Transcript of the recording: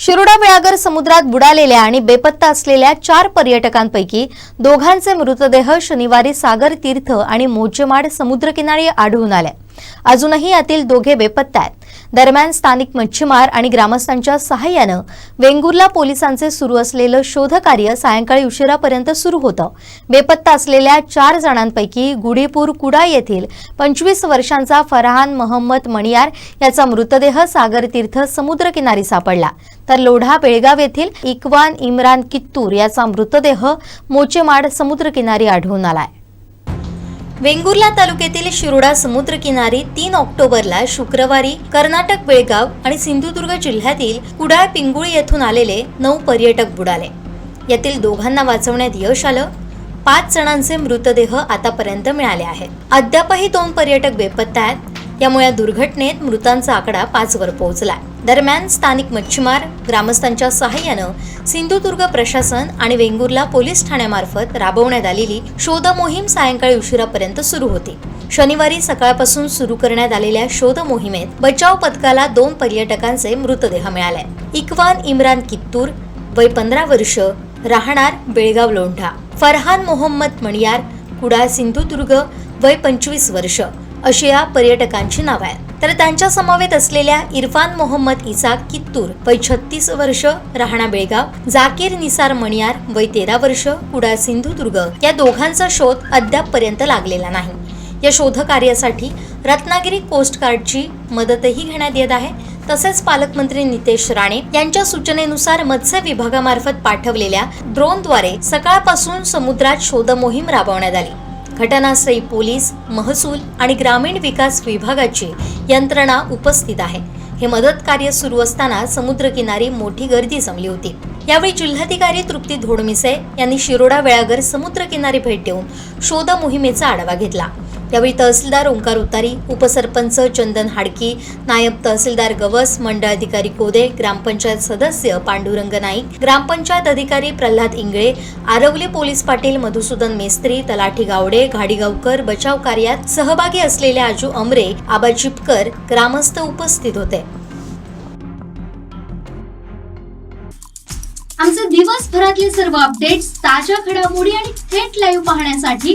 शिरोडा बेळागर समुद्रात बुडालेल्या आणि बेपत्ता असलेल्या चार पर्यटकांपैकी दोघांचे मृतदेह शनिवारी सागर तीर्थ आणि मोजेमाड समुद्रकिनारी आढळून आले. अजूनही यातील दोघे बेपत्ता आहेत. दरम्यान स्थानिक मच्छीमार आणि ग्रामस्थांच्या सहाय्यानं वेंगुर्ला पोलिसांचे सुरू असलेलं शोधकार्य सायंकाळी उशिरापर्यंत सुरू होतं. बेपत्ता असलेल्या चार जणांपैकी गुढीपूर कुडा येथील पंचवीस वर्षांचा फरहान महम्मद मणियार याचा मृतदेह सागरतीर्थ समुद्रकिनारी सापडला. तर लोढा बेळगाव येथील इकवान इम्रान कित्तूर याचा मृतदेह मोचेमाड समुद्रकिनारी आढळून आलाय. वेंगुर्ला तालुक्यातील शिरोडा समुद्रकिनारी तीन ऑक्टोबरला शुक्रवारी कर्नाटक बेळगाव आणि सिंधुदुर्ग जिल्ह्यातील कुडाळ पिंगुळी येथून आलेले नऊ पर्यटक बुडाले. यातील दोघांना वाचवण्यात यश आलं. पाच जणांचे मृतदेह आतापर्यंत मिळाले आहेत. अद्यापही दोन पर्यटक बेपत्ता आहेत. यामुळे या दुर्घटनेत मृतांचा आकडा पाचवर पोहोचला दरम्यान स्थानिक मच्छीमार ग्रामस्थांच्या सहाय्यानं सिंधुदुर्ग प्रशासन आणि वेंगुर्ला पोलीस ठाण्यामार्फत राबवण्यात आलेली शोध मोहीम सायंकाळी उशिरापर्यंत सुरू होती. शनिवारी सकाळपासून सुरू करण्यात आलेल्या शोध मोहिमेत बचाव पथकाला दोन पर्यटकांचे मृतदेह मिळाले. इकवान इम्रान कित्तूर वय पंधरा वर्ष राहणार बेळगाव लोंढा. फरहान मोहम्मद मणियार कुडाळ सिंधुदुर्ग वय पंचवीस वर्ष. अशी या पर्यटकांची नाव आहेत. तर त्यांच्या समवेत असलेल्या इरफान मोहम्मद इसाक कित्तूर वय छत्तीस वर्ष राहणा बेळगाव जाकीर निसार मणियार वय तेरा वर्ष कुडाळ सिंधुदुर्ग या दोघांचा शोध अद्यापपर्यंत लागलेला नाही. या शोधकार्यासाठी रत्नागिरी कोस्ट गार्डची मदतही घेण्यात येत आहे. तसेच पालकमंत्री नितेश राणे यांच्या सूचनेनुसार मत्स्य विभागामार्फत पाठवलेल्या ड्रोनद्वारे सकाळपासून समुद्रात शोध मोहीम राबवण्यात आली. घटनास्थळी पोलीस महसूल आणि ग्रामीण विकास विभागाची यंत्रणा उपस्थित आहे. हे मदत कार्य सुरू असताना समुद्रकिनारी मोठी गर्दी जमली होती. यावेळी जिल्हाधिकारी तृप्ती धोडमिसे यांनी शिरोडा वेळागर समुद्रकिनारी भेट देऊन शोध मोहिमेचा आढावा घेतला. यावेळी तहसीलदार ओंकार उतारी उपसरपंच चंदन हाडकी नायब तहसीलदार गवस मंडळ अधिकारी कोदे ग्रामपंचायत सदस्य पांडुरंग नाईक ग्रामपंचायत अधिकारी प्रल्हाद इंगळे आरवली पोलीस पाटील मधुसूदन मेस्त्री तलाठी गावडे घाडीगावकर बचाव कार्यात सहभागी असलेले आजू अमरे आबा चिपकर ग्रामस्थ उपस्थित होते. आमचे दिवसभरातले सर्व अपडेट्स ताज्या घडामोडी आणि थेट लाईव्ह पाहण्यासाठी